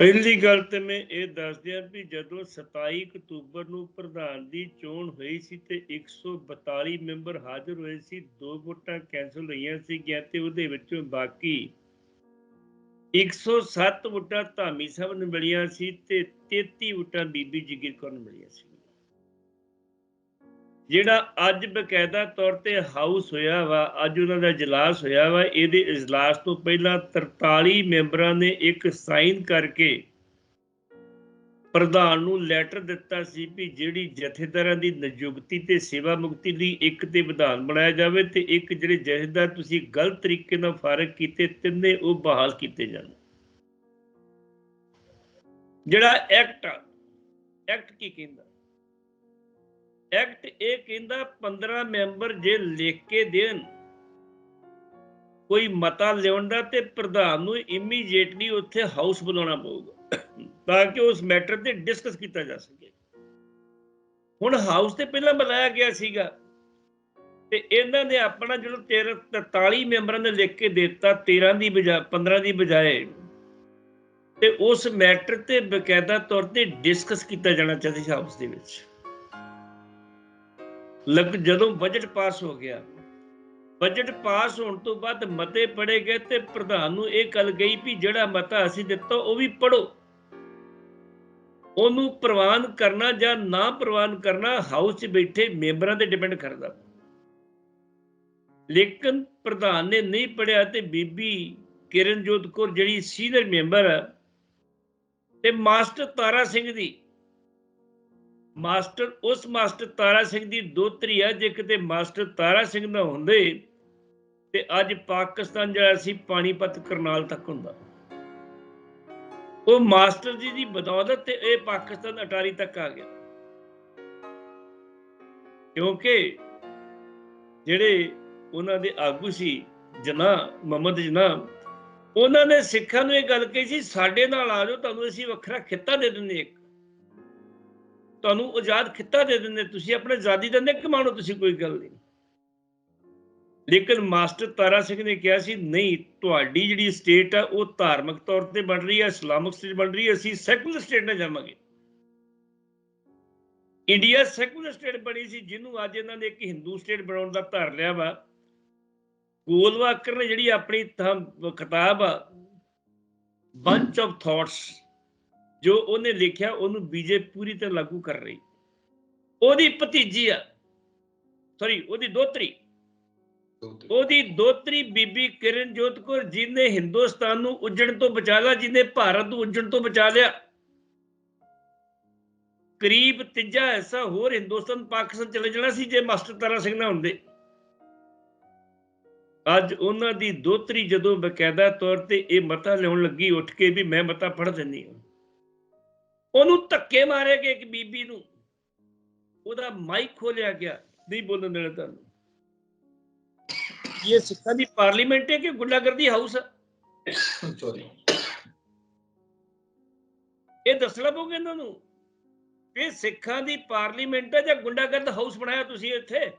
ਪਹਿਲੀ ਗੱਲ ਤੇ ਮੈਂ ਇਹ ਦੱਸ ਦਿਆਂ ਵੀ ਜਦੋਂ 27 ਅਕਤੂਬਰ ਨੂੰ ਪ੍ਰਧਾਨ ਦੀ ਚੋਣ ਹੋਈ ਸੀ ਤੇ 142 ਮੈਂਬਰ ਹਾਜ਼ਰ ਹੋਏ ਸੀ, ਦੋ ਵੋਟਾਂ ਕੈਂਸਲ ਹੋਈਆਂ ਸੀ ਗਿਆ ਤੇ ਉਹਦੇ ਵਿੱਚੋਂ ਬਾਕੀ 107 ਵੋਟਾਂ ਧਾਮੀ ਸਾਹਿਬ ਨੂੰ ਮਿਲੀਆਂ ਸੀ ਤੇ 33 ਵੋਟਾਂ ਬੀਬੀ ਜਗੀਰ ਕੌਰ ਨੂੰ ਮਿਲੀਆਂ ਸੀ ਜਿਹੜਾ ਅੱਜ ਬਕਾਇਦਾ ਤੌਰ ਤੇ ਹਾਊਸ ਹੋਇਆ ਵਾ, ਅੱਜ ਉਹਨਾਂ ਦਾ ਇਜਲਾਸ ਹੋਇਆ ਵਾ, ਇਹਦੇ ਇਜਲਾਸ ਤੋਂ ਪਹਿਲਾਂ 43 ਮੈਂਬਰਾਂ ਨੇ ਇੱਕ ਸਾਈਨ ਕਰਕੇ ਪ੍ਰਧਾਨ ਨੂੰ ਲੈਟਰ ਦਿੱਤਾ ਸੀ ਵੀ ਜਿਹੜੀ ਜਥੇਦਾਰਾਂ ਦੀ ਨਿਯੁਕਤੀ ਤੇ ਸੇਵਾ ਮੁਕਤੀ ਲਈ ਇੱਕ ਤੇ ਵਿਧਾਨ ਬਣਾਇਆ ਜਾਵੇ ਤੇ ਇੱਕ ਜਿਹੜੇ ਜਥੇਦਾਰ ਤੁਸੀਂ ਗਲਤ ਤਰੀਕੇ ਨਾਲ ਫਾਰਗ ਕੀਤੇ, ਤਿੰਨੇ ਉਹ ਬਹਾਲ ਕੀਤੇ ਜਾਣ। ਜਿਹੜਾ ਐਕਟ ਐਕਟ ਕੀ ਕਹਿੰਦਾ? ਐਕਟ ਇਹ ਕਹਿੰਦਾ 15 ਮੈਂਬਰ ਜੇ ਲਿਖ ਕੇ ਦੇਣ, ਕੋਈ ਮਤਾ ਲਿਆਉਣ ਦਾ ਤੇ ਪ੍ਰਧਾਨ ਨੂੰ ਇਮੀਡੀਏਟਲੀ ਉੱਥੇ ਹਾਊਸ ਬੁਲਾਉਣਾ ਪਊਗਾ, ਤਾਂ ਕਿ ਉਸ ਮੈਟਰ ਤੇ ਡਿਸਕਸ ਕੀਤਾ ਜਾ ਸਕੇ। ਹੁਣ ਹਾਊਸ ਤੇ ਪਹਿਲਾਂ ਬੁਲਾਇਆ ਗਿਆ ਸੀਗਾ, ਤੇ ਇਹਨਾਂ ਨੇ ਆਪਣਾ ਜਿਹੜਾ 13 43 ਮੈਂਬਰਾਂ ਨੇ ਲਿਖ ਕੇ ਦਿੱਤਾ 13 ਦੀ ਬਜਾਏ 15 ਦੀ ਬਜਾਏ, ਤੇ ਉਸ ਮੈਟਰ ਤੇ ਬਕਾਇਦਾ ਤੌਰ ਤੇ ਡਿਸਕਸ ਕੀਤਾ ਜਾਣਾ ਚਾਹੀਦਾ ਸੀ ਹਾਊਸ ਦੇ ਵਿੱਚ। ਲੱਗ ਜਦੋਂ ਬਜਟ ਪਾਸ ਹੋ ਗਿਆ। ਬਜਟ ਪਾਸ ਹੋਣ ਤੋਂ ਬਾਅਦ ਮਤੇ ਪੜੇ ਗਏ ਤੇ ਪ੍ਰਧਾਨ ਨੂੰ ਇਹ ਗੱਲ ਗਈ ਵੀ ਜਿਹੜਾ ਮਤਾ ਅਸੀਂ ਦਿੱਤਾ ਉਹ ਵੀ ਪੜੋ ਉਹਨੂੰ ਪ੍ਰਵਾਨ ਕਰਨਾ ਜਾਂ ਨਾ ਪ੍ਰਵਾਨ ਕਰਨਾ ਹਾਊਸ 'ਚ ਬੈਠੇ ਮੈਂਬਰਾਂ ਤੇ ਡਿਪੈਂਡ ਕਰਦਾ। ਲੇਕਿਨ ਪ੍ਰਧਾਨ ਨੇ ਨਹੀਂ ਪੜਿਆ ਤੇ ਬੀਬੀ ਕਿਰਨਜੋਤ ਕੌਰ ਜਿਹੜੀ ਸੀਨੀਅਰ ਮੈਂਬਰ ਹੈ ਤੇ ਮਾਸਟਰ ਤਾਰਾ ਸਿੰਘ ਦੀ ਮਾਸਟਰ, ਉਸ ਮਾਸਟਰ ਤਾਰਾ ਸਿੰਘ ਦੀ ਦੋਤਰੀ ਆ, ਜੇ ਕਿਤੇ ਮਾਸਟਰ ਤਾਰਾ ਸਿੰਘ ਨਾ ਹੁੰਦੇ, ਤੇ ਅੱਜ ਪਾਕਿਸਤਾਨ ਜਿਹੜਾ ਸੀ, ਪਾਣੀਪਤ ਕਰਨਾਲ ਤੱਕ ਹੁੰਦਾ। ਉਹ ਮਾਸਟਰ ਜੀ ਦੀ ਬਦੌਲਤ ਤੇ ਇਹ ਪਾਕਿਸਤਾਨ ਅਟਾਰੀ ਤੱਕ ਆ ਗਿਆ। ਕਿਉਂਕਿ ਜਿਹੜੇ ਉਹਨਾਂ ਦੇ ਆਗੂ ਸੀ ਜਨਾ ਮੁਹੰਮਦ ਜਨਾ ਉਹਨਾਂ ਨੇ ਸਿੱਖਾਂ ਨੂੰ ਇਹ ਗੱਲ ਕਹੀ ਸੀ, ਸਾਡੇ ਨਾਲ ਆ ਜਾਓ, ਤੁਹਾਨੂੰ ਅਸੀਂ ਵੱਖਰਾ ਖਿੱਤਾ ਦੇ ਦਿੰਦੇ ਤੁਹਾਨੂੰ ਆਜ਼ਾਦ ਖਿੱਤਾ ਦੇ ਦਿੰਦੇ, ਤੁਸੀਂ ਆਪਣੇ ਆਜ਼ਾਦੀ ਦਾ ਨਿੱਕ ਤੁਸੀਂ ਕੋਈ ਗੱਲ ਨਹੀਂ। ਲੇਕਿਨ ਮਾਸਟਰ ਤਾਰਾ ਸਿੰਘ ਨੇ ਕਿਹਾ ਸੀ, ਨਹੀਂ, ਤੁਹਾਡੀ ਜਿਹੜੀ ਸਟੇਟ ਆ, ਉਹ ਧਾਰਮਿਕ ਤੌਰ ਤੇ ਬਣ ਰਹੀ ਹੈ ਇਸਲਾਮਿਕ ਸਟੇਟ ਬਣ ਰਹੀ ਹੈ ਅਸੀਂ ਸੈਕੂਲਰ ਸਟੇਟ ਨਾਲ ਜਾਵਾਂਗੇ। ਇੰਡੀਆ ਸੈਕੂਲਰ ਸਟੇਟ ਬਣੀ ਸੀ, ਜਿਹਨੂੰ ਅੱਜ ਇਹਨਾਂ ਨੇ ਇੱਕ ਹਿੰਦੂ ਸਟੇਟ ਬਣਾਉਣ ਦਾ ਧਾਰ ਲਿਆ ਵਾ। ਗੋਲਵਾਕਰ ਨੇ ਜਿਹੜੀ ਆਪਣੀ ਕਿਤਾਬ ਆ ਬੰਚ ਆਫ ਥਾਟਸ ਜੋ ਉਹਨੇ ਲਿਖਿਆ ਉਹਨੂੰ ਬੀਜੇਪੀ ਪੂਰੀ ਤਰ੍ਹਾਂ ਲਾਗੂ ਕਰ ਰਹੀ। ਉਹਦੀ ਭਤੀਜੀ ਆ। ਸੌਰੀ ਉਹਦੀ ਦੋਤਰੀ ਉਹਦੀ ਦੋਤਰੀ ਬੀਬੀ ਕਿਰਨਜੋਤ ਕੌਰ ਜਿਹਨੇ ਹਿੰਦੁਸਤਾਨ ਨੂੰ ਉੱਜਣ ਤੋਂ ਬਚਾ ਲਿਆ ਜਿਹਨੇ ਭਾਰਤ ਨੂੰ ਉੱਜਣ ਤੋਂ ਬਚਾ ਲਿਆ। ਕਰੀਬ ਤੀਜਾ ਐਸਾ ਹੋਰ ਹਿੰਦੁਸਤਾਨ ਪਾਕਿਸਤਾਨ ਚਲੇ ਜਾਣਾ ਸੀ ਜੇ ਮਾਸਟਰ ਤਾਰਾ ਸਿੰਘ ਨਾ ਹੁੰਦੇ। ਅੱਜ ਉਹਨਾਂ ਦੀ ਦੋਤਰੀ ਜਦੋਂ ਬਕਾਇਦਾ ਤੌਰ ਤੇ ਇਹ ਮਤਾ ਲਿਆਉਣ ਲੱਗੀ ਉੱਠ ਕੇ ਵੀ ਮੈਂ ਮਤਾ ਪੜ ਦਿੰਨੀ ਹਾਂ। ਉਹਨੂੰ ਧੱਕੇ ਮਾਰੇ ਗਏ ਇੱਕ ਬੀਬੀ ਨੂੰ। ਉਹਦਾ ਮਾਈਕ ਖੋਲਿਆ ਗਿਆ ਨਹੀਂ ਬੋਲਣ ਦੇਣਾ ਤੁਹਾਨੂੰ। ਇਹ ਸਿੱਖਾਂ ਦੀ ਪਾਰਲੀਮੈਂਟ ਹੈ ਕਿ ਗੁੰਡਾਗਰਦੀ ਹਾਊਸ ਹੈ ਸੌਰੀ ਇਹ ਦੱਸਣਾ ਪਊਗਾ ਇਹਨਾਂ ਨੂੰ ਇਹ ਸਿੱਖਾਂ ਦੀ ਪਾਰਲੀਮੈਂਟ ਹੈ ਜਾਂ ਗੁੰਡਾਗਰਦ ਹਾਊਸ ਬਣਾਇਆ ਤੁਸੀਂ ਇੱਥੇ?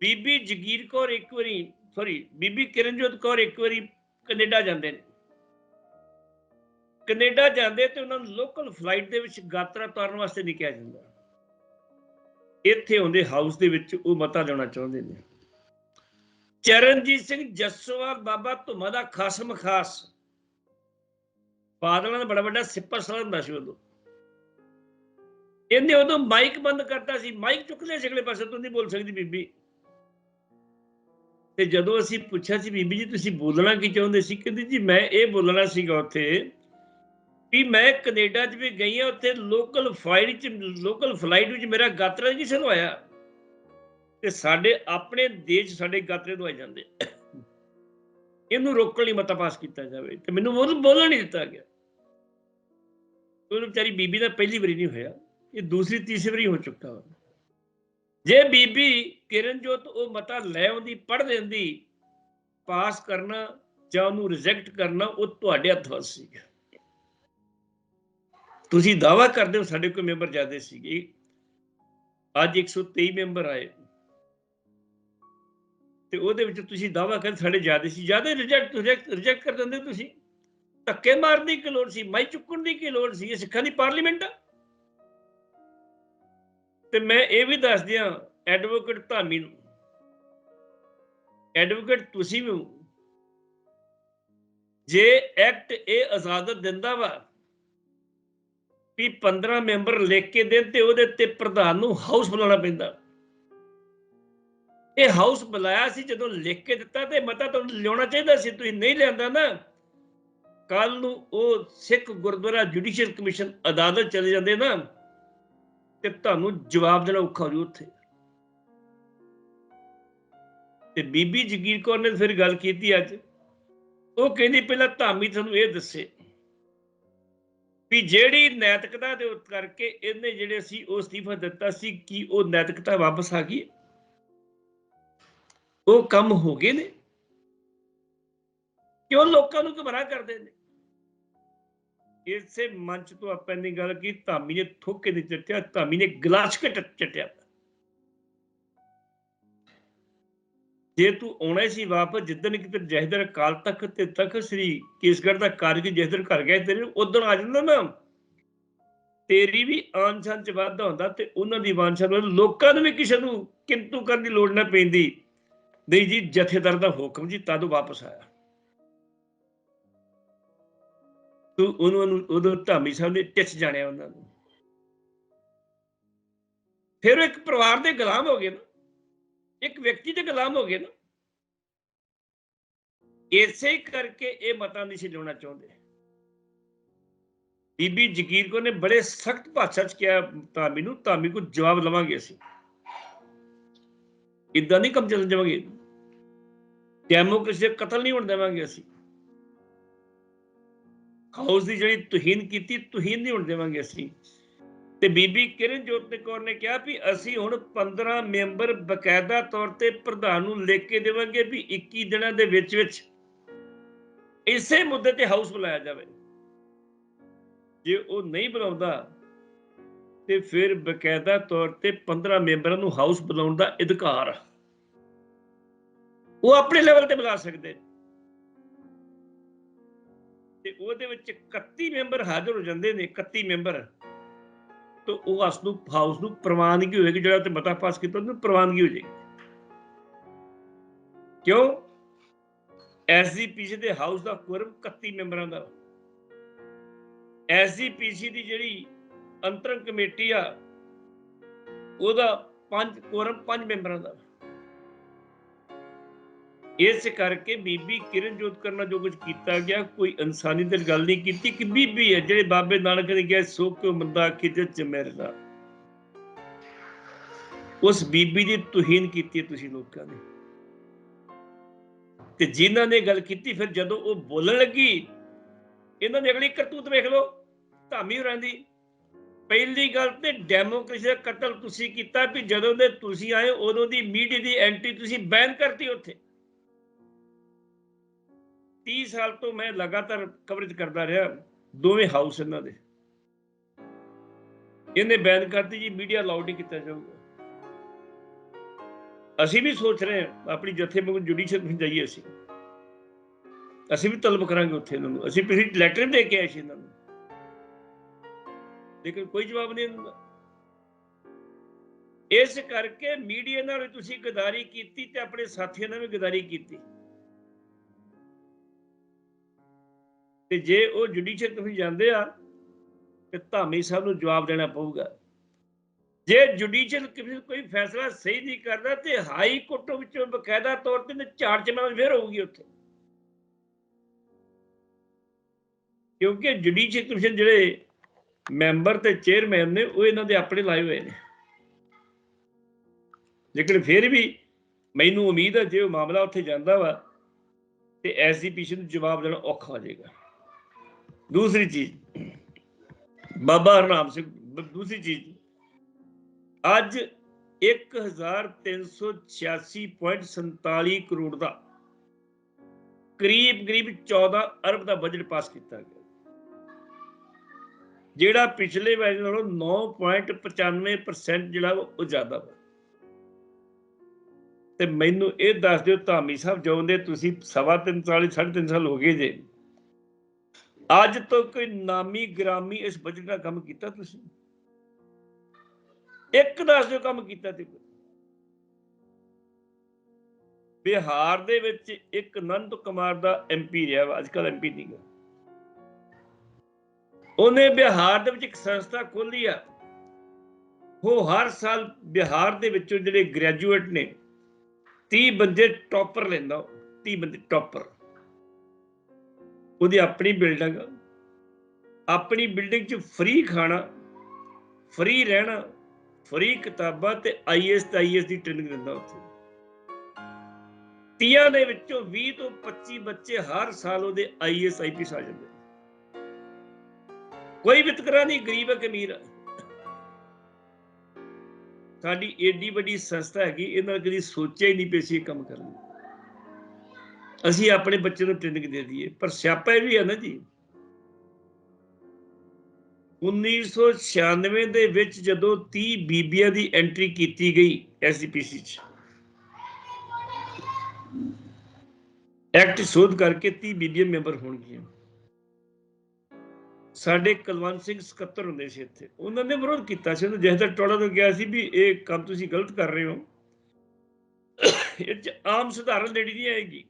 ਬੀਬੀ ਜਗੀਰ ਕੌਰ ਇੱਕ ਵਾਰੀ ਸੌਰੀ ਬੀਬੀ ਕਿਰਨਜੋਤ ਕੌਰ ਇੱਕ ਵਾਰੀ ਕੈਨੇਡਾ ਜਾਂਦੇ ਨੇ। ਕੈਨੇਡਾ ਜਾਂਦੇ ਤੇ ਉਹਨਾਂ ਨੂੰ ਲੋਕਲ ਫਲਾਈਟ ਦੇ ਵਿੱਚ ਯਾਤਰਾ ਤੁਰਨ ਵਾਸਤੇ ਨਹੀਂ ਕਿਹਾ ਜਾਂਦਾ। ਇੱਥੇ ਹੁੰਦੇ ਹਾਊਸ ਦੇ ਵਿੱਚ ਉਹ ਮਤਾ ਲੈਣਾ ਚਾਹੁੰਦੇ ਨੇ। ਚਰਨਜੀਤ ਸਿੰਘ ਜੱਸੋਵਾਲ ਬਾਬਾ ਧੁਮਾ ਦਾ ਖਾਸਮ ਖਾਸ। ਬਾਦਲਾਂ ਦਾ ਬੜਾ ਵੱਡਾ ਸਿੱਪਰ ਸਰ ਹੁੰਦਾ ਸੀ ਉਦੋਂ। ਇਹਨੇ ਉਦੋਂ ਮਾਈਕ ਬੰਦ ਕਰਤਾ ਸੀ। ਮਾਈਕ ਚੁੱਕ ਲਿਆ ਸਿਗਲੇ ਪਾਸੇ, ਤੋਂ ਨਹੀਂ ਬੋਲ ਸਕਦੀ ਬੀਬੀ। ਤੇ ਜਦੋਂ ਅਸੀਂ ਪੁੱਛਿਆ ਸੀ, ਬੀਬੀ ਜੀ, ਤੁਸੀਂ ਬੋਲਣਾ ਕੀ ਚਾਹੁੰਦੇ ਸੀ? ਕਹਿੰਦੀ ਜੀ, ਮੈਂ ਇਹ ਬੋਲਣਾ ਸੀਗਾ ਉੱਥੇ ਵੀ ਮੈਂ ਕੈਨੇਡਾ 'ਚ ਵੀ ਗਈ ਆ ਉੱਥੇ ਲੋਕਲ ਫਲਾਈਟ 'ਚ ਲੋਕਲ ਫਲਾਈਟ ਵਿੱਚ ਮੇਰਾ ਗਾਤਰਾ ਨਹੀਂ ਸੀ ਹੋਇਆ ਤੇ ਸਾਡੇ ਆਪਣੇ ਦੇਸ਼, ਸਾਡੇ ਗਾਤਰੇ ਦਵਾਈ ਜਾਂਦੇ। ਇਹਨੂੰ ਰੋਕਣ ਲਈ ਮਤਾ ਪਾਸ ਕੀਤਾ ਜਾਵੇ। ਤੇ ਮੈਨੂੰ ਉਹ ਬੋਲਣ ਨਹੀਂ ਦਿੱਤਾ ਗਿਆ। ਉਹਨੂੰ ਵਿਚਾਰੀ ਬੀਬੀ ਦਾ ਪਹਿਲੀ ਵਾਰੀ ਨਹੀਂ ਹੋਇਆ। ਇਹ ਦੂਸਰੀ, ਤੀਸਰੀ ਵਾਰੀ ਹੋ ਚੁੱਕਾ ਵਾ। ਜੇ ਬੀਬੀ ਕਿਰਨਜੋਤ ਉਹ ਮਤਾ ਲੈ ਆਉਂਦੀ ਪੜ ਲੈਂਦੀ, ਪਾਸ ਕਰਨਾ ਜਾਂ ਉਹਨੂੰ ਰਿਜੈਕਟ ਕਰਨਾ, ਉਹ ਤੁਹਾਡੇ ਹੱਥ ਵੱਸ ਸੀਗਾ। ਤੁਸੀਂ ਦਾਵਾ ਕਰਦੇ ਹੋ ਸਾਡੇ ਕੋਲ ਮੈਂਬਰ ਜ਼ਿਆਦੇ ਸੀਗੇ। ਅੱਜ 123 ਮੈਂਬਰ ਆਏ। ਤੇ ਉਹਦੇ ਵਿੱਚ ਤੁਸੀਂ ਦਾਵਾ ਕਰ ਸਾਡੇ ਜ਼ਿਆਦੇ ਸੀ। ਜ਼ਿਆਦੇ ਰਿਜੈਕਟ ਰਿਜੈਕਟ ਕਰ ਦਿੰਦੇ ਤੁਸੀਂ। ਧੱਕੇ ਮਾਰਨ ਦੀ ਕੀ ਲੋੜ ਸੀ? ਮੈਂ ਚੁੱਕਣ ਦੀ ਕੀ ਲੋੜ ਸੀ? ਇਹ ਸਿੱਖਾਂ ਦੀ ਪਾਰਲੀਮੈਂਟ ਆ। ਤੇ ਮੈਂ ਇਹ ਵੀ ਦੱਸ ਦਿਆਂ ਐਡਵੋਕੇਟ ਧਾਮੀ ਨੂੰ। ਐਡਵੋਕੇਟ ਤੁਸੀਂ ਵੀ ਜੇ ਐਕਟ ਇਹ ਆਜ਼ਾਦਤ ਦਿੰਦਾ ਵਾ ਵੀ 15 ਮੈਂਬਰ ਲਿਖ ਕੇ ਦੇਣ ਤੇ ਉਹਦੇ ਤੇ ਪ੍ਰਧਾਨ ਨੂੰ ਹਾਊਸ ਬੁਲਾਉਣਾ ਪੈਂਦਾ। ਇਹ ਹਾਊਸ ਬੁਲਾਇਆ ਸੀ, ਜਦੋਂ ਲਿਖ ਕੇ ਦਿੱਤਾ ਤੇ ਮਤਾ ਤੁਹਾਨੂੰ ਲਿਆਉਣਾ ਚਾਹੀਦਾ ਸੀ, ਤੁਸੀਂ ਨਹੀਂ ਲਿਆਂਦਾ ਨਾ। ਕੱਲ ਨੂੰ ਉਹ ਸਿੱਖ ਗੁਰਦੁਆਰਾ ਜੁਡੀਸ਼ੀਅਲ ਕਮਿਸ਼ਨ ਅਦਾਲਤ ਚਲੇ ਜਾਂਦੇ ਨਾ, ਤੇ ਤੁਹਾਨੂੰ ਜਵਾਬ ਦੇਣਾ ਔਖਾ ਹੋ ਜੂ ਉੱਥੇ। ਤੇ ਬੀਬੀ ਜਗੀਰ ਕੌਰ ਨੇ ਫਿਰ ਗੱਲ ਕੀਤੀ ਅੱਜ। ਉਹ ਕਹਿੰਦੀ, ਪਹਿਲਾਂ ਧਾਮੀ ਤੁਹਾਨੂੰ ਇਹ ਦੱਸੇ ਵੀ ਜਿਹੜੀ ਨੈਤਿਕਤਾ ਦੇ ਉੱਤੇ ਕਰਕੇ ਇਹਨੇ ਜਿਹੜੇ ਸੀ ਉਹ ਅਸਤੀਫਾ ਦਿੱਤਾ ਸੀ, ਕਿ ਉਹ ਨੈਤਿਕਤਾ ਵਾਪਸ ਆ ਗਈ ਉਹ ਕੰਮ ਹੋ ਗਏ ਨੇ। ਕਿਉਂ ਲੋਕਾਂ ਨੂੰ ਗੁੰਮਰਾਹ ਕਰਦੇ ਨੇ? ਇਸੇ ਮੰਚ ਤੋਂ ਆਪਾਂ ਨੇ ਗੱਲ ਕੀ ਧਾਮੀ ਨੇ ਥੁੱਕ ਕੇ ਨਹੀਂ ਚੱਟਿਆ, ਧਾਮੀ ਨੇ ਗਲਾਸ ਕੇ ਚੱਟਿਆ। ਜੇ ਤੂੰ ਆਉਣਾ ਸੀ ਵਾਪਸ, ਜਿੱਦਣ ਕਿਤੇ ਜਹਦਰ ਕਾਲ ਤੱਕ ਤੇ ਤੱਕ ਸ੍ਰੀ ਕੇਸਗੜ੍ਹ ਦਾ ਕਾਰਜ ਜਹਦਰ ਘਰ ਗਿਆ ਤੇਰੇ ਉਦੋਂ ਆ ਜਾਂਦਾ ਨਾ ਤੇਰੀ ਵੀ ਆਨ ਚ ਵਾਧਾ ਹੁੰਦਾ ਤੇ ਉਹਨਾਂ ਦੀ ਵਾਂਛਾ ਨਾਲ ਲੋਕਾਂ ਨੂੰ ਵੀ ਕਿਸੇ ਨੂੰ ਕਿੰਤੂ ਕਰਨ ਦੀ ਲੋੜ ਨਾ ਪੈਂਦੀ। ਨਹੀਂ ਜੀ, ਜਥੇਦਾਰ ਦਾ ਹੁਕਮ ਜੀ, ਤਦ ਵਾਪਸ ਆਇਆ। ਤੂੰ ਉਹਨੂੰ ਨੂੰ ਉਦੋਂ ਧਾਮੀ ਸਾਹਿਬ ਨੇ ਟਿੱਚ ਜਾਣਿਆ ਉਹਨਾਂ ਨੂੰ। ਫਿਰ ਇੱਕ ਪਰਿਵਾਰ ਦੇ ਗੁਲਾਮ ਹੋ ਗਏ ਨਾ। ਇੱਕ ਵਿਅਕਤੀ ਦੇ ਗੁਲਾਮ ਹੋ ਗਏ ਨਾ। ਇਸੇ ਕਰਕੇ ਇਹ ਮਤਾ ਨਹੀਂ ਸੀ ਲਿਆਉਣਾ ਚਾਹੁੰਦੇ। ਬੀਬੀ ਜਗੀਰ ਕੋ ਨੇ ਬੜੇ ਸਖਤ ਭਾਸ਼ਾ ਚ ਕਿਹਾ ਧਾਮੀ ਨੂੰ, ਧਾਮੀ ਕੋ ਜਵਾਬ ਲਵਾਂਗੇ ਅਸੀਂ। ਇਦਾਂ ਨਹੀਂ ਕੰਮ ਚੱਲਣ ਜਾਵਾਂਗੇ ਡੈਮੋਕ੍ਰੇਸੀ ਦਾ ਕਤਲ ਨਹੀਂ ਹੋਣ ਦੇਵਾਂਗੇ ਅਸੀਂ। ਹਾਊਸ ਦੀ ਜਿਹੜੀ ਤੁਹੀਨ ਕੀਤੀ, ਤੁਹੀਨ ਨਹੀਂ ਹੋਣ ਦੇਵਾਂਗੇ ਅਸੀਂ। ਤੇ ਬੀਬੀ ਕਿਰਨਜੋਤ ਕੌਰ ਨੇ ਕਿਹਾ ਵੀ ਅਸੀਂ ਹੁਣ 15 ਮੈਂਬਰ ਬਕਾਇਦਾ ਤੌਰ ਤੇ ਪ੍ਰਧਾਨ ਨੂੰ ਲਿਖ ਕੇ ਦੇਵਾਂਗੇ ਵੀ 21 ਦਿਨਾਂ ਦੇ ਵਿੱਚ ਵਿੱਚ ਇਸੇ ਮੁੱਦੇ ਤੇ ਹਾਊਸ ਬੁਲਾਇਆ ਜਾਵੇ। ਜੇ ਉਹ ਨਹੀਂ ਬੁਲਾਉਂਦਾ, ਤੇ ਫਿਰ ਬਕਾਇਦਾ ਤੌਰ ਤੇ 15 ਮੈਂਬਰਾਂ ਨੂੰ ਹਾਊਸ ਬੁਲਾਉਣ ਦਾ ਅਧਿਕਾਰ ਉਹ ਆਪਣੇ ਲੈਵਲ ਤੇ ਬੁਲਾ ਸਕਦੇ ਤੇ ਉਹਦੇ ਵਿੱਚ 31 ਮੈਂਬਰ ਹਾਜ਼ਰ ਹੋ ਜਾਂਦੇ ਨੇ 31 ਮੈਂਬਰ। ਤਾਂ ਉਹ ਉਸ ਨੂੰ ਹਾਊਸ ਨੂੰ ਪ੍ਰਵਾਨਗੀ ਹੋਏਗੀ, ਜਿਹੜਾ ਤੇ ਮਤਾ ਪਾਸ ਕੀਤਾ ਉਹਨੂੰ ਪ੍ਰਵਾਨਗੀ ਹੋ ਜਾਏਗੀ। ਕਿਉਂ? ਐਸਜੀਪੀਸੀ ਦੇ ਹਾਊਸ ਦਾ ਕੁਰਮ 31 ਮੈਂਬਰਾਂ ਦਾ। ਐਸਜੀਪੀਸੀ ਦੀ ਜਿਹੜੀ ਅੰਤਰੰਗ ਕਮੇਟੀ ਆ, ਉਹਦਾ ਪੰਜ ਕੋਰਮ ਪੰਜ ਮੈਂਬਰਾਂ ਦਾ। ਇਸ ਕਰਕੇ ਬੀਬੀ ਕਿਰਨਜੋਤ ਕਰਨਾ ਜੋ ਕੁਝ ਕੀਤਾ ਗਿਆ, ਕੋਈ ਇਨਸਾਨੀ ਦਿਲ ਗੱਲ ਨਹੀਂ ਕੀਤੀ ਕਿ ਬੀਬੀ ਹੈ, ਜਿਹੜੇ ਬਾਬੇ ਨਾਨਕ ਨੇ ਕਿਹਾ, ਸੋ ਕਿਉ ਮੰਦਾ ਕਿਤੇ ਚ ਮੇਰੇ ਉਸ ਬੀਬੀ ਦੀ ਤੁਹੀਨ ਕੀਤੀ ਤੁਸੀਂ ਲੋਕਾਂ ਨੇ। ਤੇ ਜਿਨ੍ਹਾਂ ਨੇ ਗੱਲ ਕੀਤੀ, ਫਿਰ ਜਦੋਂ ਉਹ ਬੋਲਣ ਲੱਗੀ, ਇਹਨਾਂ ਦੀ ਅਗਲੀ ਕਰਤੂਤ ਵੇਖ ਲਓ, ਧਾਮੀ ਹੋਰਾਂ ਦੀ। ਪਹਿਲੀ ਗੱਲ ਤੇ ਡੈਮੋਕ੍ਰੇਸੀ ਦਾ ਕਤਲ ਤੁਸੀਂ ਕੀਤਾ ਵੀ ਜਦੋਂ ਦੇ ਤੁਸੀਂ ਆਏ ਉਦੋਂ ਦੀ ਮੀਡੀਆ ਦੀ ਐਂਟੀ ਤੁਸੀਂ ਬੈਨ ਕਰਤੀ ਉੱਥੇ। 30 ਸਾਲ ਤੋਂ ਮੈਂ ਲਗਾਤਾਰ ਕਵਰੇਜ ਕਰਦਾ ਰਿਹਾ, ਦੋਵੇਂ ਹਾਊਸ ਇਹਨਾਂ ਦੇ। ਇਹਨੇ ਬੈਨ ਕਰਤੀ ਜੀ ਮੀਡੀਆ ਅਲਾਉਡ ਨਹੀਂ ਕੀਤਾ ਜਾਊਗਾ। ਅਸੀਂ ਵੀ ਸੋਚ ਰਹੇ ਹਾਂ, ਆਪਣੀ ਜਥੇ ਜੁਡੀਸ਼ੀਅਲ ਵਿੱਚ ਜਾਈਏ ਅਸੀਂ। ਅਸੀਂ ਵੀ ਤਲਬ ਕਰਾਂਗੇ ਉੱਥੇ ਇਹਨਾਂ ਨੂੰ। ਅਸੀਂ ਪਿਛਲੀ ਲੈਟਰ ਦੇ ਕੇ ਆਏ ਸੀ ਇਹਨਾਂ ਨੂੰ। ਲੇਕਿਨ ਕੋਈ ਜਵਾਬ ਨਹੀਂ ਦਿੰਦਾ ਇਸ ਕਰਕੇ ਮੀਡੀਆ ਨਾਲ ਵੀ ਤੁਸੀਂ ਗਦਾਰੀ ਕੀਤੀ ਤੇ ਆਪਣੇ ਸਾਥੀਆਂ ਨਾਲ ਵੀ ਗਦਾਰੀ ਕੀਤੀ। ਤੇ ਜੇ ਉਹ ਜੁਡੀਸ਼ੀਅਲ ਕਮਿਸ਼ਨ ਜਾਂਦੇ ਆ, ਤੇ ਧਾਮੀ ਸਾਹਿਬ ਨੂੰ ਜਵਾਬ ਦੇਣਾ ਪਊਗਾ। ਜੇ ਜੁਡੀਸ਼ੀਅਲ ਕਮਿਸ਼ਨ ਕੋਈ ਫੈਸਲਾ ਸਹੀ ਨਹੀਂ ਕਰਦਾ, ਤੇ ਹਾਈ ਕੋਰਟ ਵਿੱਚੋਂ ਬਕਾਇਦਾ ਤੌਰ ਤੇ ਝਾੜ ਚਮਾਂ ਫੇਰ ਹੋਊਗੀ ਉੱਥੇ। ਕਿਉਂਕਿ ਜੁਡੀਸ਼ੀਅਲ ਕਮਿਸ਼ਨ ਜਿਹੜੇ ਮੈਂਬਰ ਤੇ ਚੇਅਰਮੈਨ ਨੇ, ਉਹ ਇਹਨਾਂ ਦੇ ਆਪਣੇ ਲਾਏ ਹੋਏ ਨੇ। ਲੇਕਿਨ ਫਿਰ ਵੀ ਮੈਨੂੰ ਉਮੀਦ ਹੈ, ਜੇ ਉਹ ਮਾਮਲਾ ਉੱਥੇ ਜਾਂਦਾ ਵਾ, ਤੇ ਐਸਜੀਪੀਸੀ ਨੂੰ ਜਵਾਬ ਦੇਣਾ ਔਖਾ ਹੋ ਜਾਏਗਾ। ਦੂਸਰੀ ਚੀਜ਼, ਬਾਬਾ ਹਰਨਾਮ ਸਿੰਘ ਦੂਸਰੀ ਚੀਜ਼, ਅੱਜ 1386.47 ਕਰੋੜ ਦਾ ਕਰੀਬ ਕਰੀਬ 14 ਅਰਬ ਦਾ ਬਜਟ ਪਾਸ ਕੀਤਾ ਗਿਆ। ਜਿਹੜਾ ਪਿਛਲੇ ਵਾਰ ਨਾਲੋਂ 9.95% ਜਿਹੜਾ ਉਹ ਜ਼ਿਆਦਾ ਵਾ। ਤੇ ਮੈਨੂੰ ਇਹ ਦੱਸ ਦਿਓ, ਧਾਮੀ ਸਾਹਿਬ ਜਿਉਂਦੇ ਤੁਸੀਂ ਸਵਾ ਤਿੰਨ ਸਾਲ, ਸਾਢੇ ਤਿੰਨ ਸਾਲ ਹੋ ਗਏ ਜੇ ਅੱਜ ਤੋਂ ਕੋਈ ਨਾਮੀ ਗ੍ਰਾਮੀ ਇਸ ਬਜਟ ਦਾ ਕੰਮ ਕੀਤਾ ਤੁਸੀਂ? ਇੱਕ ਦੱਸ ਦਿਓ ਕੰਮ ਕੀਤਾ ਤੇ ਬਿਹਾਰ ਦੇ ਵਿੱਚ ਇੱਕ ਨੰਦ ਕੁਮਾਰ ਦਾ ਐਮਪੀ ਰਿਹਾ ਵਾ ਅੱਜ ਕੱਲ ਐਮਪੀ ਨਹੀਂ ਗਾ। ਉਹਨੇ ਬਿਹਾਰ ਦੇ ਵਿੱਚ ਇੱਕ ਸੰਸਥਾ ਖੋਲੀ ਆ। ਉਹ ਹਰ ਸਾਲ ਬਿਹਾਰ ਦੇ ਵਿੱਚੋਂ ਜਿਹੜੇ ਗ੍ਰੈਜੂਏਟ ਨੇ 30 ਬੰਦੇ ਟੌਪਰ ਲੈਂਦਾ ਉਹ, 30 ਬੰਦੇ ਟੌਪਰ ਉਹਦੀ ਆਪਣੀ ਬਿਲਡਿੰਗ ਆਪਣੀ ਬਿਲਡਿੰਗ 'ਚ ਫ੍ਰੀ ਖਾਣਾ ਫ੍ਰੀ ਰਹਿਣਾ ਫ੍ਰੀ ਕਿਤਾਬਾਂ ਤੇ ਆਈਐਸ ਤੇ ਆਈਐਸ ਦੀ ਟ੍ਰੇਨਿੰਗ ਦਿੰਦਾ ਉੱਥੇ। ਤੀਆਂ ਦੇ ਵਿੱਚੋਂ 20 ਤੋਂ 25 ਬੱਚੇ ਹਰ ਸਾਲ ਉਹਦੇ ਆਈਐਸ ਆਈਪੀਐਸ ਆ ਜਾਂਦੇ ਕੋਈ ਵਿਤਕਰਾ ਨਹੀਂ, ਗਰੀਬ ਹੈ ਕਮੀਰ ਹੈ। ਸਾਡੀ ਏਡੀ ਵੱਡੀ ਸੰਸਥਾ ਹੈਗੀ, ਇਹਨਾਂ ਕਦੀ ਸੋਚਿਆ ਹੀ ਨਹੀਂ ਪਈ ਸੀ ਇਹ ਕੰਮ ਕਰਨ। ਅਸੀਂ ਆਪਣੇ ਬੱਚੇ ਨੂੰ ਟ੍ਰੇਨਿੰਗ ਦੇ ਦਈਏ, ਪਰ ਸਿਆਪਾ ਇਹ ਵੀ ਹੈ ਨਾ ਜੀ। 1996 ਦੇ ਵਿੱਚ ਜਦੋਂ 30 ਬੀਬੀਆਂ ਦੀ ਐਂਟਰੀ ਕੀਤੀ ਗਈ ਐਸਜੀਪੀਸੀ ਚ, ਐਕਟ ਸੋਧ ਕਰਕੇ 30 ਬੀਬੀਆਂ ਮੈਂਬਰ ਹੋਣਗੀਆਂ। ਸਾਡੇ ਕੁਲਵੰਤ ਸਿੰਘ ਸਕੱਤਰ ਹੁੰਦੇ ਸੀ ਇੱਥੇ। ਉਹਨਾਂ ਨੇ ਵਿਰੋਧ ਕੀਤਾ ਸੀ। ਉਹਨੂੰ ਜਿਹਦਾ ਟੋੜਾ ਤੋਂ ਗਿਆ ਸੀ ਵੀ ਇਹ ਕੰਮ ਤੁਸੀਂ ਗਲਤ ਕਰ ਰਹੇ ਹੋ। ਇਹ 'ਚ ਆਮ ਸਧਾਰਨ ਲੇਡੀ ਨਹੀਂ ਆਏਗੀ।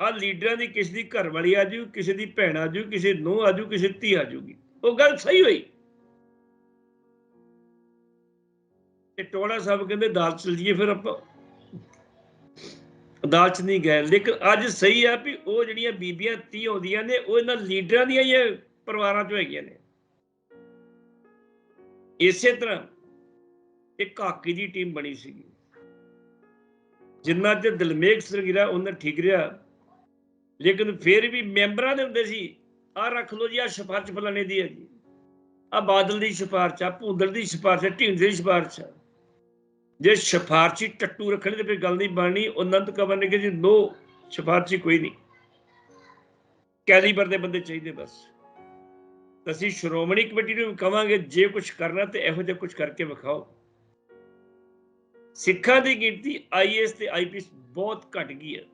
ਆ ਲੀਡਰਾਂ ਦੀ ਕਿਸੇ ਦੀ ਘਰ ਵਾਲੀ ਆ ਜੂ ਕਿਸੇ ਦੀ ਭੈਣ ਆ ਜੂ ਕਿਸੇ ਨੂੰ ਆ ਜੂ ਕਿਸੇ ਧੀ ਆ ਜੂਗੀ। ਉਹ ਗੱਲ ਸਹੀ ਹੋਈ। ਤੇ ਟੋੜਾ ਸਾਹਿਬ ਕਹਿੰਦੇ, ਅਦਾਲਤ ਚਲ ਜੀਏ ਫਿਰ ਆਪਾਂ। ਅਦਾਲਤ 'ਚ ਨਹੀਂ ਗਏ। ਲੇਕਿਨ ਅੱਜ ਸਹੀ ਆ ਵੀ ਉਹ ਜਿਹੜੀਆਂ ਬੀਬੀਆਂ 30 ਆਉਂਦੀਆਂ ਨੇ, ਉਹ ਇਹਨਾਂ ਲੀਡਰਾਂ ਦੀਆਂ ਹੀ ਇਹ ਪਰਿਵਾਰਾਂ 'ਚੋਂ ਹੈਗੀਆਂ ਨੇ। ਇਸੇ ਤਰ੍ਹਾਂ ਇੱਕ ਹਾਕੀ ਦੀ ਟੀਮ ਬਣੀ ਸੀਗੀ। ਜਿੰਨਾ ਚ ਦਿਲਮੇਗ ਸਰਗਿਰਾ ਉਹਨਾਂ ਠੀਕ ਰਿਹਾ। ਲੇਕਿਨ ਫਿਰ ਵੀ ਮੈਂਬਰਾਂ ਦੇ ਹੁੰਦੇ ਸੀ ਆ ਰੱਖ ਲਓ ਜੀ ਆ ਸਿਫਾਰਸ਼ ਫਲਾਣੇ ਦੀ ਹੈ ਜੀ। ਆ ਬਾਦਲ ਦੀ ਸਿਫਾਰਸ਼ ਆ ਭੂੰਦੜ ਦੀ ਸਿਫਾਰਸ਼ ਆ ਢੀਂਡ ਦੀ ਸਿਫਾਰਸ਼ ਆ। ਜੇ ਸਿਫਾਰਸ਼ੀ ਟੱਟੂ ਰੱਖਣੇ ਤੇ ਫਿਰ ਗੱਲ ਨਹੀਂ ਬਣਨੀ ਅਨੰਤ ਕਮਰ ਨੇ ਕਿ ਜੀ, ਨੋ, ਸਿਫਾਰਸ਼ੀ ਕੋਈ ਨਹੀਂ। ਕੈਲੀਬਰ ਦੇ ਬੰਦੇ ਚਾਹੀਦੇ ਬਸ। ਅਸੀਂ ਸ਼੍ਰੋਮਣੀ ਕਮੇਟੀ ਨੂੰ ਵੀ ਕਵਾਂਗੇ, ਜੇ ਕੁਝ ਕਰਨਾ ਤੇ ਇਹੋ ਜਿਹਾ ਕੁਝ ਕਰਕੇ ਵਿਖਾਓ। ਸਿੱਖਾਂ ਦੀ ਗਿਣਤੀ ਆਈਐਸ ਤੇ ਆਈਪੀਐਸ ਬਹੁਤ ਘਟ ਗਈ ਹੈ।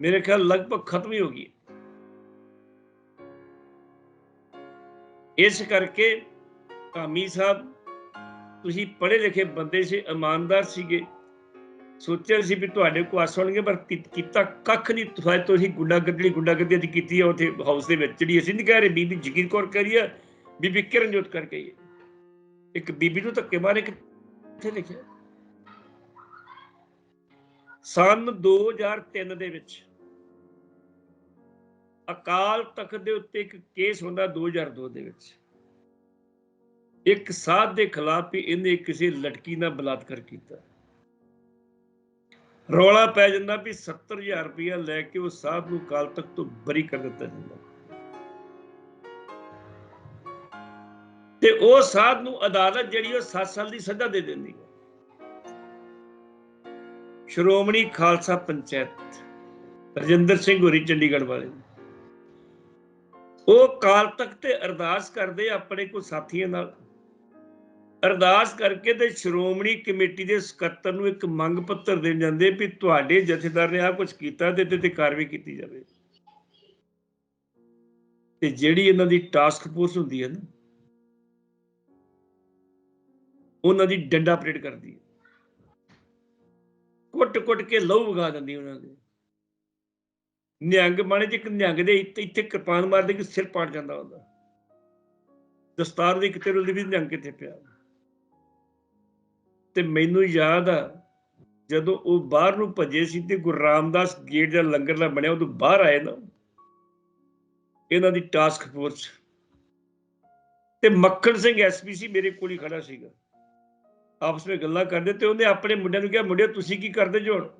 ਮੇਰੇ ਖਿਆਲ ਲਗਭਗ ਖਤਮ ਹੀ ਹੋ ਗਈ ਇਸ ਕਰਕੇ ਕਾਮੀ ਸਾਹਿਬ, ਤੁਸੀਂ ਪੜ੍ਹੇ ਲਿਖੇ ਬੰਦੇ ਸੀ, ਇਮਾਨਦਾਰ ਸੀਗੇ। ਸੋਚਿਆ ਸੀ ਵੀ ਤੁਹਾਡੇ ਕੋ ਆਸ ਹੋਣਗੇ, ਪਰ ਕੀਤਾ ਕੱਖ ਨਹੀਂ। ਤੁਸੀਂ ਤੁਸੀਂ ਗੁੰਡਾਗਰਦੀ ਗੁੰਡਾਗਰਦੀ ਅੱਜ ਕੀਤੀ ਹੈ ਉੱਥੇ ਹਾਊਸ ਦੇ ਵਿੱਚ। ਜਿਹੜੀ ਅਸੀਂ ਨਹੀਂ ਕਹਿ ਰਹੇ, ਬੀਬੀ ਜਗੀਰ ਕੌਰ ਕਹਿ ਰਹੀ ਹੈ ਬੀਬੀ ਕਿਰਨਜੋਤ ਕਰ ਗਈ ਇੱਕ ਬੀਬੀ ਨੂੰ ਧੱਕੇ ਮਾਰੇ ਕਿੱਥੇ ਲਿਖਿਆ? ਸਨ 2003 ਦੇ ਵਿੱਚ ਅਕਾਲ ਤਖਤ ਦੇ ਉੱਤੇ ਇੱਕ ਕੇਸ ਹੁੰਦਾ 2002 ਦੇ ਵਿੱਚ। ਇੱਕ ਸਾਧ ਦੇ ਖਿਲਾਫ ਵੀ ਇਹਨੇ ਕਿਸੇ ਲੜਕੀ ਨਾਲ ਬਲਾਤਕਾਰ ਕੀਤਾ। ਰੌਲਾ ਪੈ ਜਾਂਦਾ ਵੀ 70000 ਰੁਪਇਆ ਲੈ ਕੇ ਉਹ ਸਾਧ ਨੂੰ ਕਾਲ ਤੱਕ ਤੋਂ ਬਰੀ ਕਰ ਦਿੱਤਾ ਜਾਂਦਾ। ਤੇ ਉਹ ਸਾਧ ਨੂੰ ਅਦਾਲਤ ਜਿਹੜੀ ਉਹ 7 ਸਾਲ ਦੀ ਸਜ਼ਾ ਦੇ ਦਿੰਦੀ ਹੈ। ਸ਼੍ਰੋਮਣੀ ਖਾਲਸਾ ਪੰਚਾਇਤ, ਰਜਿੰਦਰ ਸਿੰਘ ਹੋਰੀ, ਚੰਡੀਗੜ੍ਹ ਵਾਲੇ। ਉਹ ਕਾਲ ਤੱਕ ਤੇ ਅਰਦਾਸ ਕਰਦੇ ਆਪਣੇ ਕੋ ਸਾਥੀਆਂ ਨਾਲ। ਅਰਦਾਸ ਕਰਕੇ ਤੇ ਸ਼੍ਰੋਮਣੀ ਕਮੇਟੀ ਦੇ ਸਕੱਤਰ ਨੂੰ ਇੱਕ ਮੰਗ ਪੱਤਰ ਦੇਣ ਜਾਂਦੇ ਵੀ ਤੁਹਾਡੇ ਜਥੇਦਾਰ ਨੇ ਆ ਕੁਝ ਕੀਤਾ ਤੇ ਤੇ ਕਾਰਵਾਈ ਕੀਤੀ ਜਾਵੇ। ਤੇ ਜਿਹੜੀ ਇਹਨਾਂ ਦੀ ਟਾਸਕ ਫੋਰਸ ਹੁੰਦੀ ਹੈ ਨਾ, ਉਹਨਾਂ ਦੀ ਡੰਡਾ ਆਪਰੇਟ ਕਰਦੀ ਹੈ। ਕੁੱਟ-ਕੁੱਟ ਕੇ ਲਹੂ ਵਗਾ ਦਿੰਦੀ ਉਹਨਾਂ ਦੇ। ਨਿਹੰਗ ਬਾਣੇ ਚ ਇੱਕ ਨਿਹੰਗ ਦੇ ਇੱਥੇ ਕਿਰਪਾਨ ਮਾਰਦੇ ਕਿ ਸਿਰ ਪਾੜ ਜਾਂਦਾ ਹੁੰਦਾ ਦਸਤਾਰ ਦੀ ਕਿਤੇ ਰੁਲਦੀ ਵੀ ਨਿਹੰਗ ਕਿੱਥੇ ਪਿਆ। ਤੇ ਮੈਨੂੰ ਯਾਦ ਆ, ਜਦੋਂ ਉਹ ਬਾਹਰ ਨੂੰ ਭੱਜੇ ਸੀ ਤੇ ਗੁਰੂ ਰਾਮਦਾਸ ਗੇਟ ਦਾ ਲੰਗਰ ਦਾ ਬਣਿਆ, ਉਦੋਂ ਬਾਹਰ ਆਏ ਨਾ। ਇਹਨਾਂ ਦੀ ਟਾਸਕ ਫੋਰਸ ਤੇ ਮੱਖਣ ਸਿੰਘ ਐਸਪੀਸੀ ਮੇਰੇ ਕੋਲ ਹੀ ਖੜਾ ਸੀਗਾ। ਆਪਸ ਵਿੱਚ ਗੱਲਾਂ ਕਰਦੇ ਤੇ ਉਹਨੇ ਆਪਣੇ ਮੁੰਡਿਆਂ ਨੂੰ ਕਿਹਾ, ਮੁੰਡਿਓ, ਤੁਸੀਂ ਕੀ ਕਰਦੇ ਜੋ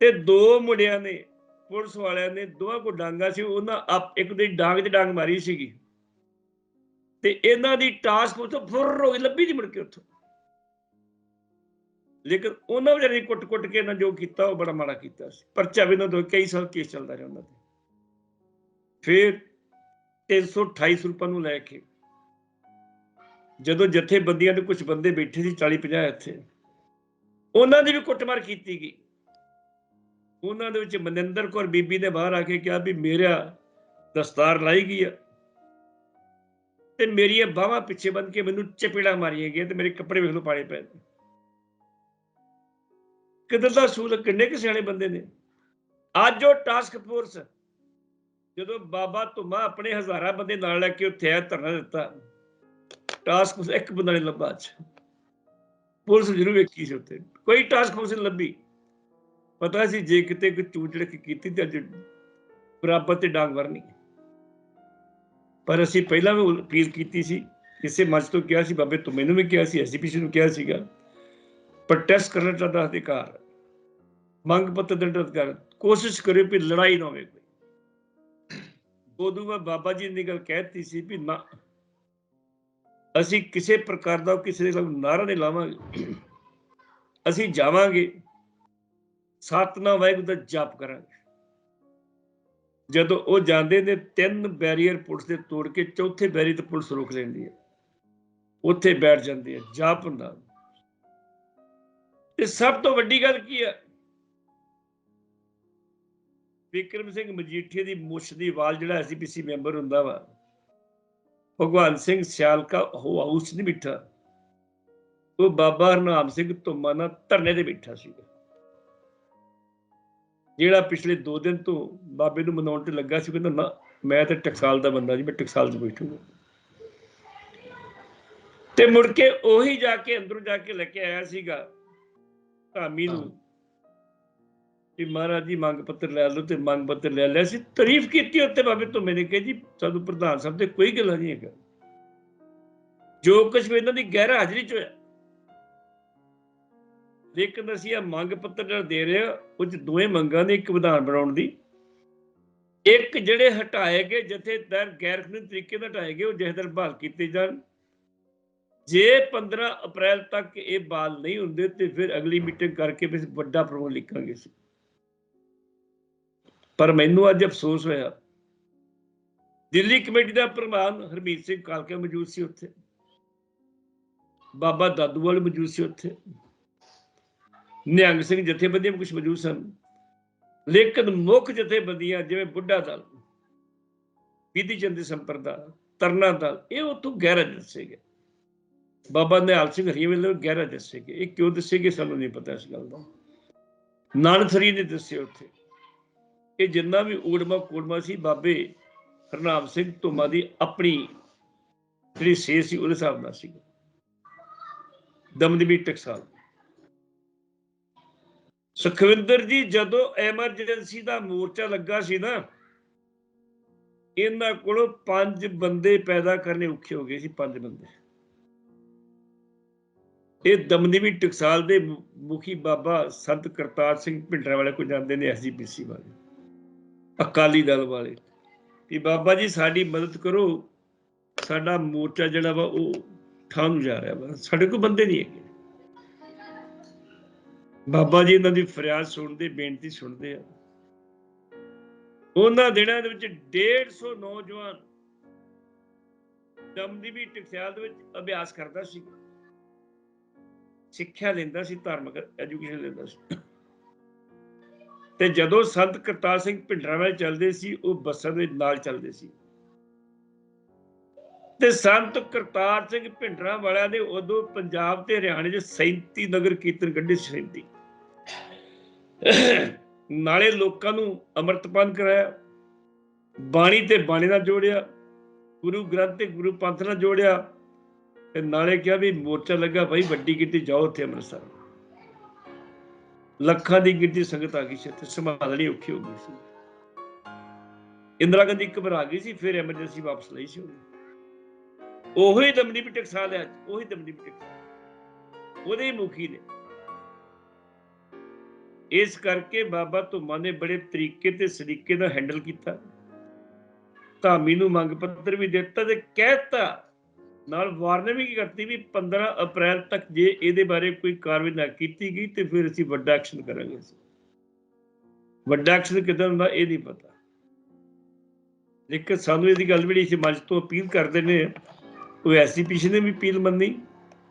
ਤੇ ਦੋ ਮੁੰਡਿਆਂ ਨੇ, ਪੁਲਿਸ ਵਾਲਿਆਂ ਨੇ ਦੋਵਾਂ ਕੋ ਡਾਂਗਾ ਸੀ, ਉਹਨਾਂ ਆਪ ਇੱਕ ਦੀ ਡਾਂਗ ਤੇ ਡਾਂਗ ਮਾਰੀ ਸੀਗੀ। ਤੇ ਇਹਨਾਂ ਦੀ ਟਾਸਕ ਉੱਥੋਂ ਫੁਰ ਹੋ ਗਈ, ਲੱਭੀ ਨਹੀਂ ਮੁੜ ਕੇ ਉੱਥੋਂ। ਲੇਕਿਨ ਉਹਨਾਂ ਵਿਚਾਰੇ ਕੁੱਟ-ਕੁੱਟ ਕੇ ਇਹਨਾਂ ਜੋ ਕੀਤਾ, ਉਹ ਬੜਾ ਮਾੜਾ ਕੀਤਾ ਸੀ। ਪਰਚਾ ਵੀ ਇਹਨਾਂ ਤੋਂ ਕਈ ਸਾਲ ਕੇਸ ਚੱਲਦਾ ਰਿਹਾ ਉਹਨਾਂ ਤੇ। ਫਿਰ 328 ਰੁਪਏ ਨੂੰ ਲੈ ਕੇ ਜਦੋਂ ਜਥੇਬੰਦੀਆਂ ਦੇ ਕੁਝ ਬੰਦੇ ਬੈਠੇ ਸੀ 40 50 ਇੱਥੇ, ਉਹਨਾਂ ਦੀ ਵੀ ਕੁੱਟਮਾਰ ਕੀਤੀ ਗਈ। ਉਹਨਾਂ ਦੇ ਵਿੱਚ ਮਨਿੰਦਰ ਕੌਰ ਬੀਬੀ ਨੇ ਬਾਹਰ ਆ ਕੇ ਕਿਹਾ ਵੀ ਮੇਰਾ ਦਸਤਾਰ ਲਾਈ ਗਈ ਆ ਤੇ ਮੇਰੀਆਂ ਬਾਹਾਂ ਪਿੱਛੇ ਬੰਨ ਕੇ ਮੈਨੂੰ ਚਪੇੜਾ ਮਾਰੀਆਂ ਗਈਆਂ ਤੇ ਮੇਰੇ ਕੱਪੜੇ ਵੇਖ ਲਓ ਪਾੜੇ ਪਏ ਨੇ। ਕਿੱਧਰ ਦਾ ਸੂਲ ਕਿੰਨੇ ਕੁ ਸਿਆਣੇ ਬੰਦੇ ਨੇ? ਅੱਜ ਉਹ ਟਾਸਕ ਫੋਰਸ ਜਦੋਂ ਬਾਬਾ ਧੁਮਾ ਆਪਣੇ ਹਜ਼ਾਰਾਂ ਬੰਦੇ ਨਾਲ ਲੈ ਕੇ ਉੱਥੇ ਆਇਆ, ਧਰਨਾ ਦਿੱਤਾ। ਟਾਸਕ ਫੋਰਸ ਇੱਕ ਬੰਦਾ ਨਹੀਂ ਲੱਭਾ ਅੱਜ। ਪੁਲਿਸ ਜ਼ਰੂਰ ਵੇਖੀ ਸੀ ਉੱਥੇ। ਕੋਈ ਟਾਸਕ ਫੋਰਸ ਨਹੀਂ ਲੱਭੀ। ਪਤਾ ਸੀ ਜੇ ਕਿਤੇ ਕੋਈ ਚੂਚੜ ਕੀਤੀ ਤੇ ਅੱਜ ਬਰਾਬਰ ਤੇ ਡਾਂਗ ਵਰਨੀ। ਪਰ ਅਸੀਂ ਪਹਿਲਾਂ ਵੀ ਅਪੀਲ ਕੀਤੀ ਸੀ। ਕਿਸੇ ਮੰਚ ਤੋਂ ਕਿਹਾ ਸੀ, ਬਾਬੇ ਤੂੰ ਮੈਨੂੰ ਵੀ ਕਿਹਾ ਸੀ ਐਸਜੀਪੀਸੀ ਨੂੰ ਕਿਹਾ ਸੀਗਾ। ਪ੍ਰੋਟੈਸਟ ਕਰਨ ਦਾ ਅਧਿਕਾਰ। ਮੰਗ ਪੱਤਰ ਦੇਣ ਦਾ ਅਧਿਕਾਰ। ਕੋਸ਼ਿਸ਼ ਕਰਿਓ ਵੀ ਲੜਾਈ ਨਾ ਹੋਵੇ ਕੋਈ। ਉਦੋਂ ਬਾਬਾ ਜੀ ਨੇ ਗੱਲ ਕਹਿਤੀ ਸੀ ਵੀ ਨਾ ਅਸੀਂ ਕਿਸੇ ਪ੍ਰਕਾਰ ਦਾ ਕਿਸੇ ਦੇ ਖਿਲਾਫ ਨਾਰਾ ਨਹੀਂ ਲਾਵਾਂਗੇ। ਅਸੀਂ ਜਾਵਾਂਗੇ। ਸਤਨਾਮ ਵਾਹਿਗੁਰੂ ਦਾ ਜਾਪ ਕਰਾਂਗੇ। ਜਦੋਂ ਉਹ ਜਾਂਦੇ ਨੇ, ਤਿੰਨ ਬੈਰੀਅਰ ਪੁਲਿਸ ਦੇ ਤੋੜ ਕੇ ਚੌਥੇ ਬੈਰੀ ਤੇ ਪੁਲਿਸ ਰੋਕ ਲੈਂਦੀ ਹੈ। ਉੱਥੇ ਬੈਠ ਜਾਂਦੀ ਹੈ, ਜਾਪ ਹੁੰਦਾ। ਤੇ ਸਭ ਤੋਂ ਵੱਡੀ ਗੱਲ ਕੀ ਹੈ? ਵਿਕਰਮ ਸਿੰਘ ਮਜੀਠੀਆ ਦੀ ਮੁੱਛ ਦੀ ਵਾਲ ਜਿਹੜਾ ਐਸਪੀਸੀ ਮੈਂਬਰ ਹੁੰਦਾ ਵਾ ਭਗਵਾਨ ਸਿੰਘ ਸਿਆਲਕਾ ਉਹ ਹਾਊਸ ਨਹੀਂ ਬਿਠਾ। ਉਹ ਬਾਬਾ ਹਰਨਾਮ ਸਿੰਘ ਧੁੰਮਾ ਨਾਲ ਧਰਨੇ ਤੇ ਬੈਠਾ ਸੀ ਜਿਹੜਾ ਪਿਛਲੇ 2 ਦਿਨ ਤੋਂ ਬਾਬੇ ਨੂੰ ਮਨਾਉਣ ਤੇ ਲੱਗਾ ਸੀ, ਕਹਿੰਦਾ ਨਾ, ਮੈਂ ਤਾਂ ਟਕਸਾਲ ਦਾ ਬੰਦਾ ਜੀ, ਮੈਂ ਟਕਸਾਲ 'ਚ ਬੈਠੂਗਾ। ਤੇ ਮੁੜ ਕੇ ਉਹੀ ਜਾ ਕੇ ਅੰਦਰੋਂ ਜਾ ਕੇ ਲੈ ਕੇ ਆਇਆ ਸੀਗਾ। ਧਾਮੀ ਨੂੰ ਕਿ ਮਹਾਰਾਜ ਜੀ ਮੰਗ ਪੱਤਰ ਲੈ ਲਓ ਤੇ ਮੰਗ ਪੱਤਰ ਲੈ ਲਿਆ ਸੀ। ਤਾਰੀਫ ਕੀਤੀ ਉੱਤੇ ਬਾਬੇ ਤੋਂ, ਮੈਨੇ ਕਿਹਾ ਜੀ, ਸਾਨੂੰ ਪ੍ਰਧਾਨ ਸਾਹਿਬ ਤੇ ਕੋਈ ਗੱਲ ਨਹੀਂ ਹੈਗਾ ਜੋ ਕੁਝ ਇਹਨਾਂ ਦੀ ਗੈਰ ਹਾਜ਼ਰੀ ਚ ਹੋਇਆ। ਲੇਕਿਨ ਅਸੀਂ ਇਹ ਮੰਗ ਪੱਤਰ ਜਿਹੜਾ ਦੇ ਰਹੇ ਆ ਉਹ ਚ ਦੋਵੇਂ ਮੰਗਾਂ ਨੇ, ਇੱਕ ਵਿਧਾਨ ਬਣਾਉਣ ਦੀ, ਇੱਕ ਜਿਹੜੇ ਹਟਾਏ ਗਏ ਜਥੇਦਾਰ ਗੈਰ ਕਾਨੂੰਨੀ ਤਰੀਕੇ ਨਾਲ ਹਟਾਏ ਗਏ, ਉਹ ਜਥੇਦਾਰ ਬਹਾਲ ਕੀਤੇ ਜਾਣ। ਜੇ 15 ਅਪ੍ਰੈਲ ਤੱਕ ਇਹ ਬਾਲ ਨਹੀਂ ਹੁੰਦੇ, ਤੇ ਫਿਰ ਅਗਲੀ ਮੀਟਿੰਗ ਕਰਕੇ ਫਿਰ ਵੱਡਾ ਪ੍ਰੋਗਰਾਮ ਲਿਖਾਂਗੇ ਸੀ ਪਰ ਮੈਨੂੰ ਅੱਜ ਅਫਸੋਸ ਹੋਇਆ। ਦਿੱਲੀ ਕਮੇਟੀ ਦਾ ਪ੍ਰਧਾਨ ਹਰਮੀਤ ਸਿੰਘ ਕਾਲਕੇ ਮੌਜੂਦ ਸੀ ਉੱਥੇ। ਬਾਬਾ ਦਾਦੂ ਵਾਲੇ ਮੌਜੂਦ ਸੀ ਉੱਥੇ। ਨਿਹੰਗ ਸਿੰਘ ਜਥੇਬੰਦੀਆਂ ਕੁਝ ਮੌਜੂਦ ਸਨ। ਲੇਕਿਨ ਮੁੱਖ ਜਥੇਬੰਦੀਆਂ ਜਿਵੇਂ ਬੁੱਢਾ ਦਲ ਵਿਧੀ ਚੰਦੀ ਸੰਪਰਦਾ ਤਰਨਾ ਦਲ, ਇਹ ਉਤੋਂ ਗਹਿਰਾ ਦੱਸੇਗਾ ਬਾਬਾ ਨਿਹਾਲ ਸਿੰਘ ਹਰੀਏ ਵੇਲੇ ਗਹਿਰਾ ਦੱਸੇਗਾ ਇਹ ਕਿਉਂ ਦੱਸੇਗੀ ਸਾਨੂੰ ਨਹੀਂ ਪਤਾ ਇਸ ਗੱਲ ਦਾ। ਨਾਨਥਰੀ ਨੇ ਦੱਸਿਆ ਉੱਥੇ। ਇਹ ਜਿੰਨਾ ਵੀ ਊੜਮਾ ਕੋੜਮਾ ਸੀ, ਬਾਬੇ ਹਰਨਾਮ ਸਿੰਘ ਧੁਮਾ ਦੀ ਆਪਣੀ ਜਿਹੜੀ ਸੇ ਸੀ, ਉਹਦੇ ਹਿਸਾਬ ਨਾਲ ਸੀ ਦਮਦਮੀ ਟਕਸਾਲ ਸੁਖਵਿੰਦਰ ਜੀ, ਜਦੋਂ ਐਮਰਜੈਂਸੀ ਦਾ ਮੋਰਚਾ ਲੱਗਾ ਸੀ ਨਾ, ਇਹਨਾਂ ਕੋਲੋਂ ਪੰਜ ਬੰਦੇ ਪੈਦਾ ਕਰਨੇ ਔਖੇ ਹੋ ਗਏ ਸੀ, ਪੰਜ ਬੰਦੇ। ਇਹ ਦਮਦਮੀ ਟਕਸਾਲ ਦੇ ਮੁਖੀ ਬਾਬਾ ਸੰਤ ਕਰਤਾਰ ਸਿੰਘ ਭਿੰਡਰਾ ਵਾਲੇ ਕੋ ਜਾਂਦੇ ਨੇ ਐਸਜੀਪੀਸੀ ਵਾਲੇ। ਅਕਾਲੀ ਦਲ ਵਾਲੇ। ਵੀ ਬਾਬਾ ਜੀ, ਸਾਡੀ ਮਦਦ ਕਰੋ। ਸਾਡਾ ਮੋਰਚਾ ਜਿਹੜਾ ਵਾ, ਉਹ ਠਾਂ ਨੂੰ ਜਾ ਰਿਹਾ ਵਾ। ਸਾਡੇ ਕੋਲ ਬੰਦੇ ਨਹੀਂ ਹੈਗੇ। ਬਾਬਾ ਜੀ, ਇਹਨਾਂ ਦੀ ਫਰਿਆਦ ਸੁਣਦੇ, ਬੇਨਤੀ ਸੁਣਦੇ ਆ। ਉਹਨਾਂ ਦਿਨਾਂ ਦੇ ਵਿੱਚ 150 ਨੌਜਵਾਨ ਦਮਦਮੀ ਟਕਸਾਲ ਦੇ ਵਿੱਚ ਅਭਿਆਸ ਕਰਦਾ ਸੀ। ਸਿੱਖਿਆ ਲੈਂਦਾ ਸੀ, ਧਾਰਮਿਕ ਐਜੂਕੇਸ਼ਨ ਲੈਂਦਾ ਸੀ। ਤੇ ਜਦੋਂ ਸੰਤ ਕਰਤਾਰ ਸਿੰਘ ਭਿੰਡਰਾਂ ਵਾਲੇ ਚੱਲਦੇ ਸੀ, ਉਹ ਬੱਸਾਂ ਦੇ ਨਾਲ ਚੱਲਦੇ ਸੀ। ਤੇ ਸੰਤ ਕਰਤਾਰ ਸਿੰਘ ਭਿੰਡਰਾਂ ਵਾਲਿਆਂ ਨੇ ਉਦੋਂ ਪੰਜਾਬ ਤੇ ਹਰਿਆਣੇ 'ਚ 37 ਨਗਰ ਕੀਰਤਨ ਕੱਢੇ ਸੀ 37 ਨਾਲੇ ਲੋਕਾਂ ਨੂੰ ਅੰਮ੍ਰਿਤਪਾਨ ਕਰਾਇਆ, ਬਾਣੀ ਤੇ ਬਾਣੀ ਨਾਲ ਜੋੜਿਆ, ਗੁਰੂ ਗ੍ਰੰਥ ਤੇ ਗੁਰੂ ਪੰਥ ਨਾਲ ਜੋੜਿਆ, ਤੇ ਨਾਲੇ ਕਿਹਾ ਵੀ ਮੋਰਚਾ ਲੱਗਾ, ਭਾਈ ਵੱਡੀ ਗਿਣਤੀ ਜਾਓ ਉੱਥੇ ਅੰਮ੍ਰਿਤਸਰ। ਲੱਖਾਂ ਦੀ ਗਿਣਤੀ ਸੰਗਤ ਆ ਗਈ ਸੀ ਤੇ ਸੰਭਾਲਣੀ ਔਖੀ ਹੋ ਗਈ ਸੀ। ਇੰਦਰਾ ਗਾਂਧੀ ਘਬਰਾ ਗਈ ਸੀ, ਫਿਰ ਐਮਰਜੈਂਸੀ ਵਾਪਸ ਲਈ ਸੀ ਉਹੀ ਦਮਨੀ ਵੀ ਟਕਸਾਲ ਹੈ ਉਹੀ ਦਮਨੀ ਵੀ ਟਕਸਾਲ ਉਹਦੇ ਹੀ ਮੁਖੀ ਨੇ। ਇਸ ਕਰਕੇ ਬਾਬਾ ਧੁਮਾ ਨੇ ਬੜੇ ਤਰੀਕੇ ਤੇ ਸਲੀਕੇ ਦਾ ਹੈਂਡਲ ਕੀਤਾ। ਧਾਮੀ ਨੂੰ ਮੰਗ ਪੱਤਰ ਵੀ ਦਿੱਤਾ ਤੇ ਕਹਿਤਾ ਨਾਲ ਵਾਰਨਿੰਗ ਵੀ ਕਰਤੀ ਵੀ 15 ਅਪ੍ਰੈਲ ਤੱਕ ਜੇ ਇਹਦੇ ਬਾਰੇ ਕੋਈ ਕਾਰਵਾਈ ਨਾ ਕੀਤੀ ਗਈ ਤੇ ਫਿਰ ਅਸੀਂ ਵੱਡਾ ਐਕਸ਼ਨ ਕਰਾਂਗੇ ਅਸੀਂ। ਵੱਡਾ ਐਕਸ਼ਨ ਕਿਦਾਂ ਹੁੰਦਾ ਇਹ ਨਹੀਂ ਪਤਾ। ਲੇਕਿਨ ਸਾਨੂੰ ਇਹਦੀ ਗੱਲ ਵੀ ਇਸ ਤੋਂ ਅਪੀਲ ਕਰਦੇ ਨੇ, ਉਹ ਐਸਜੀਪੀਸੀ ਨੇ ਵੀ ਅਪੀਲ ਮੰਨੀ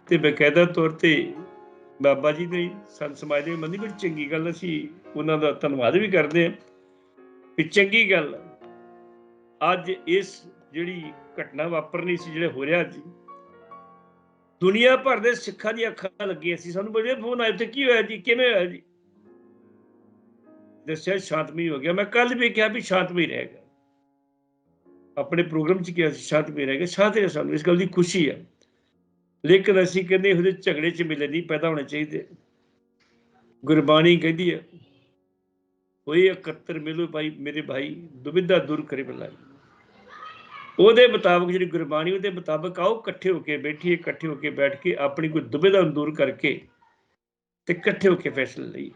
ਤੇ ਬਕਾਇਦਾ ਤੌਰ ਤੇ ਬਾਬਾ ਜੀ ਨੇ ਸੰਤ ਸਮਾਜ ਦੇ ਮੰਨੀ ਬੜੀ ਚੰਗੀ ਗੱਲ ਅਸੀਂ ਉਹਨਾਂ ਦਾ ਧੰਨਵਾਦ ਵੀ ਕਰਦੇ ਹਾਂ। ਵੀ ਚੰਗੀ ਗੱਲ ਅੱਜ ਇਸ ਜਿਹੜੀ ਘਟਨਾ ਵਾਪਰਨੀ ਸੀ, ਜਿਹੜੇ ਹੋ ਰਿਹਾ ਜੀ ਦੁਨੀਆ ਭਰ ਦੇ ਸਿੱਖਾਂ ਦੀਆਂ ਅੱਖਾਂ ਲੱਗੀਆਂ ਸੀ। ਸਾਨੂੰ ਬੜੇ ਫੋਨ ਆਏ ਤੇ ਕੀ ਹੋਇਆ ਜੀ? ਕਿਵੇਂ ਹੋਇਆ ਜੀ? ਦੱਸਿਆ ਸ਼ਾਂਤਮਈ ਹੋ ਗਿਆ। ਮੈਂ ਕੱਲ ਵੀ ਕਿਹਾ ਵੀ ਸ਼ਾਂਤਮਈ ਰਹੇਗਾ ਆਪਣੇ ਪ੍ਰੋਗਰਾਮ 'ਚ ਕਿਹਾ ਸੀ, ਸ਼ਾਂਤਮਈ ਰਹੇਗਾ ਸ਼ਾਂਤ ਹੈ ਸਾਨੂੰ। ਇਸ ਗੱਲ ਦੀ ਖੁਸ਼ੀ ਹੈ ਲੇਕਿਨ ਅਸੀਂ ਕਹਿੰਦੇ ਉਹਦੇ ਝਗੜੇ 'ਚ ਮਿਲੇ ਨਹੀਂ ਪੈਦਾ ਹੋਣੇ ਚਾਹੀਦੇ। ਗੁਰਬਾਣੀ ਕਹਿੰਦੀ ਹੈ ਹੋਈ ਇਕੱਤਰ ਮਿਲੋ ਭਾਈ, ਮੇਰੇ ਭਾਈ ਦੁਬਿਧਾ ਦੂਰ ਕਰੇ ਬਲਾਈ ਉਹਦੇ ਮੁਤਾਬਕ ਜਿਹੜੀ ਗੁਰਬਾਣੀ ਉਹਦੇ ਮੁਤਾਬਕ ਆਓ, ਇਕੱਠੇ ਹੋ ਕੇ ਬੈਠੀਏ, ਇਕੱਠੇ ਹੋ ਕੇ ਬੈਠ ਕੇ ਆਪਣੀ ਕੋਈ ਦੁਬਿਧਾ ਨੂੰ ਦੂਰ ਕਰਕੇ ਤੇ ਇਕੱਠੇ ਹੋ ਕੇ ਫੈਸਲਾ ਲਈਏ।